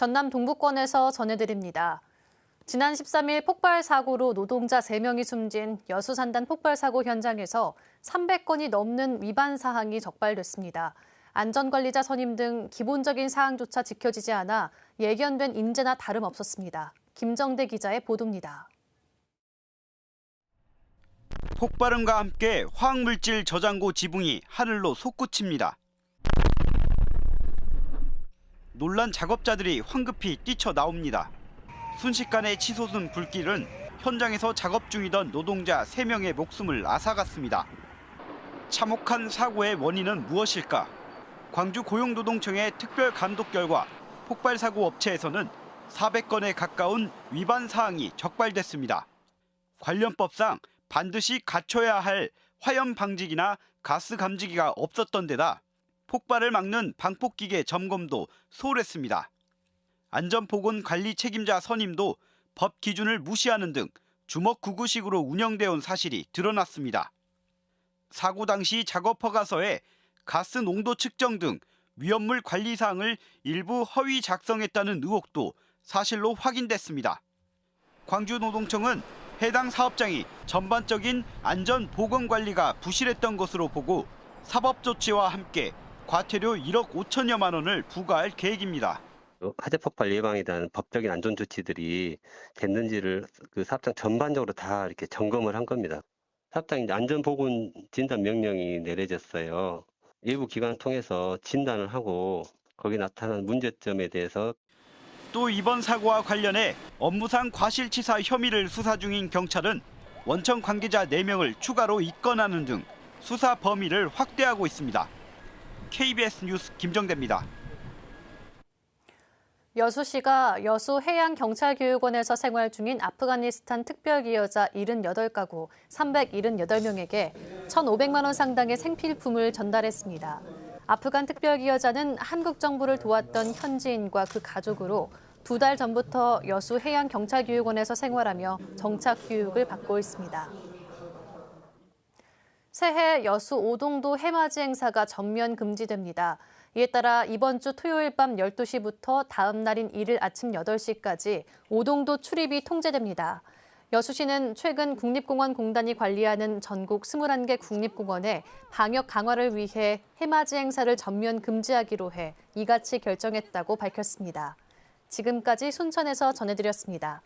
전남 동부권에서 전해드립니다. 지난 13일 폭발 사고로 노동자 3명이 숨진 여수 산단 폭발 사고 현장에서 300건이 넘는 위반 사항이 적발됐습니다. 안전관리자 선임 등 기본적인 사항조차 지켜지지 않아 예견된 인재나 다름없었습니다. 김정대 기자의 보도입니다. 폭발음과 함께 화학물질 저장고 지붕이 하늘로 솟구칩니다. 놀란 작업자들이 황급히 뛰쳐나옵니다. 순식간에 치솟은 불길은 현장에서 작업 중이던 노동자 3명의 목숨을 앗아갔습니다. 참혹한 사고의 원인은 무엇일까? 광주 고용노동청의 특별 감독 결과 폭발 사고 업체에서는 400건에 가까운 위반 사항이 적발됐습니다. 관련법상 반드시 갖춰야 할 화염 방지기나 가스 감지기가 없었던 데다 폭발을 막는 방폭기계 점검도 소홀했습니다. 안전보건 관리 책임자 선임도 법 기준을 무시하는 등 주먹구구식으로 운영되어 온 사실이 드러났습니다. 사고 당시 작업 허가서에 가스 농도 측정 등 위험물 관리 사항을 일부 허위 작성했다는 의혹도 사실로 확인됐습니다. 광주노동청은 해당 사업장이 전반적인 안전 보건 관리가 부실했던 것으로 보고 사법 조치와 함께 과태료 1억 5천여만 원을 부과할 계획입니다. 화재 폭발 예방에 대한 법적인 안전 조치들이 됐는지를 그 사업장 전반적으로 다 이렇게 점검을 한 겁니다. 사업장 이제 안전보건 진단 명령이 내려졌어요. 일부 기관을 통해서 진단을 하고 거기 나타난 문제점에 대해서 또 이번 사고와 관련해 업무상 과실치사 혐의를 수사 중인 경찰은 원청 관계자 4명을 추가로 입건하는 등 수사 범위를 확대하고 있습니다. KBS 뉴스 김정대입니다. 여수시가 여수 해양경찰교육원에서 생활 중인 아프가니스탄 특별기여자 78가구 378명에게 1,500만 원 상당의 생필품을 전달했습니다. 아프간 특별기여자는 한국 정부를 도왔던 현지인과 그 가족으로 두 달 전부터 여수 해양경찰교육원에서 생활하며 정착교육을 받고 있습니다. 새해 여수 오동도 해맞이 행사가 전면 금지됩니다. 이에 따라 이번 주 토요일 밤 12시부터 다음 날인 1일 아침 8시까지 오동도 출입이 통제됩니다. 여수시는 최근 국립공원공단이 관리하는 전국 21개 국립공원에 방역 강화를 위해 해맞이 행사를 전면 금지하기로 해 이같이 결정했다고 밝혔습니다. 지금까지 순천에서 전해드렸습니다.